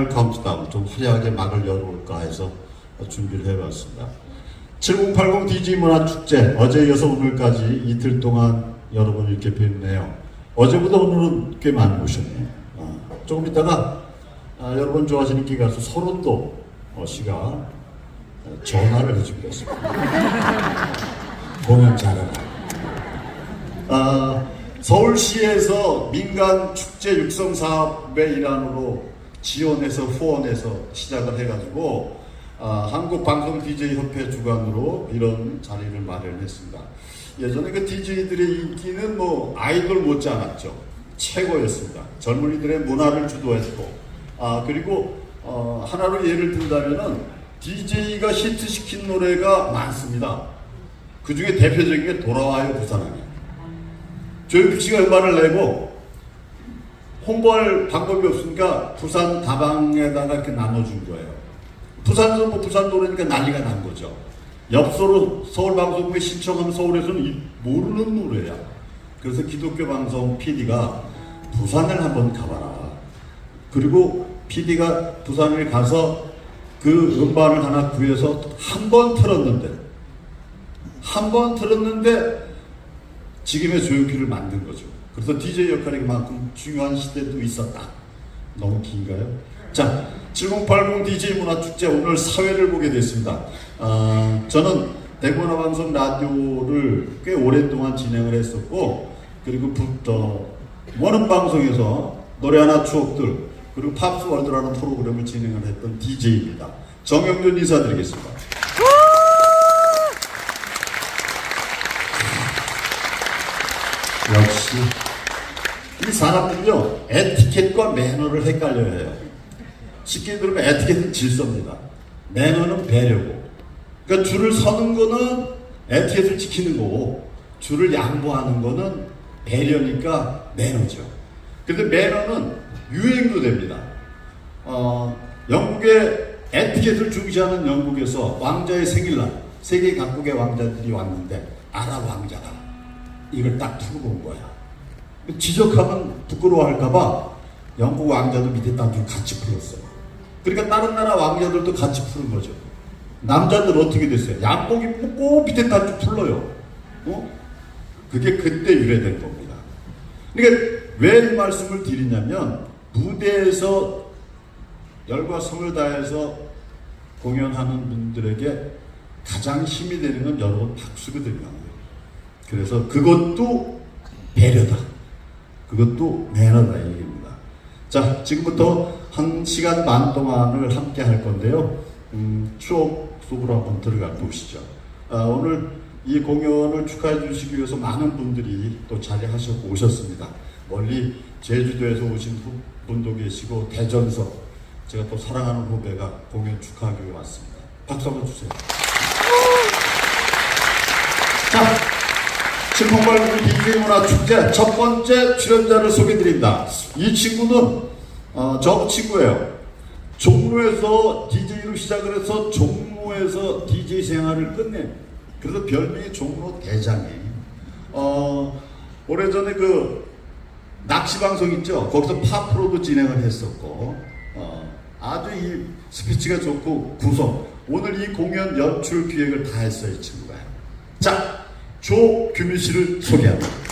파이널 카운트다운 좀 화려하게 막을 열어볼까 해서 준비를 해봤습니다. 7080 DJ 문화축제 어제 이어서 오늘까지 이틀 동안 여러분 이렇게 뵙네요. 어제보다 오늘은 꽤 많이 오셨네요. 아, 조금 있다가 아, 여러분 좋아하시는 기 가수 서른도 어, 씨가 어, 전화를 해주겠습니다. 공연 잘해라. 아, 서울시에서 민간 축제 육성 사업의 일환으로 지원해서 후원해서 시작을 해가지고 아, 한국 방송 DJ 협회 주관으로 이런 자리를 마련했습니다. 예전에 그 DJ들의 인기는 뭐 아이돌 못지않았죠. 최고였습니다. 젊은이들의 문화를 주도했고, 아 그리고 어, 하나로 예를 든다면은 DJ가 히트시킨 노래가 많습니다. 그 중에 대표적인 게 돌아와요 부산항이. 조용필 씨가 음반을 내고 홍보할 방법이 없으니까 부산 다방에다가 이렇게 나눠준 거예요. 부산에서 뭐 부산 노래니까 난리가 난 거죠. 엽서로 서울방송국에 신청하면 서울에서는 이 모르는 노래야. 그래서 기독교 방송 PD가 부산을 한번 가봐라. 그리고 PD가 부산을 가서 그 음반을 하나 구해서 한 번 틀었는데 한 번 틀었는데 지금의 조용필을 만든 거죠. 그래서 DJ 역할이 그만큼 중요한 시대도 있었다. 너무 긴가요? 자, 7080 DJ 문화축제 오늘 사회를 보게 됐습니다. 아, 저는 대구나 방송 라디오를 꽤 오랫동안 진행을 했었고, 그리고 부, 어, 원음 방송에서 노래 하나 추억들, 그리고 팝스 월드라는 프로그램을 진행을 했던 DJ입니다. 정영준 인사드리겠습니다. 이 사람들요 에티켓과 매너를 헷갈려야 해요. 쉽게 들으면 에티켓은 질서입니다. 매너는 배려고. 그러니까 줄을 서는 거는 에티켓을 지키는 거고 줄을 양보하는 거는 배려니까 매너죠. 근데 매너는 유행도 됩니다. 어, 영국의 에티켓을 중시하는 영국에서 왕자의 생일날 세계 각국의 왕자들이 왔는데 아랍 왕자가 이걸 딱 풀고 온 거야. 지적하면 부끄러워할까봐 영국 왕자도 밑에 단줄 같이 풀었어요. 그러니까 다른 나라 왕자들도 같이 푸는 거죠. 남자들 어떻게 됐어요? 양복 입고 꼭 밑에 단줄 풀러요. 어? 그게 그때 유래된 겁니다. 그러니까 왜 이 말씀을 드리냐면 무대에서 열과 성을 다해서 공연하는 분들에게 가장 힘이 되는 건 여러분 박수거든요. 그래서 그것도 배려다. 그것도 매너다 이 얘기입니다. 자, 지금부터 한 시간 반 동안을 함께 할 건데요. 음, 추억 속으로 한번 들어가 보시죠. 아, 오늘 이 공연을 축하해 주시기 위해서 많은 분들이 또 자리하셨고 오셨습니다. 멀리 제주도에서 오신 후- 분도 계시고 대전서 제가 또 사랑하는 후배가 공연 축하하기 위해 왔습니다. 박수 한번 주세요. 자, 칠콩발 DJ 문화 축제 첫 번째 출연자를 소개드립니다. 이 친구는 어, 저 친구예요. 종로에서 DJ로 시작을 해서 종로에서 DJ 생활을 끝낸 그래서 별명이 종로 대장이에요. 어, 오래전에 그 낚시 방송 있죠. 거기서 팝프로도 진행을 했었고 어, 아주 이 스피치가 좋고 구성. 오늘 이 공연 연출 기획을 다 했어요 이 친구가. 자, 조규민 씨를 소개합니다.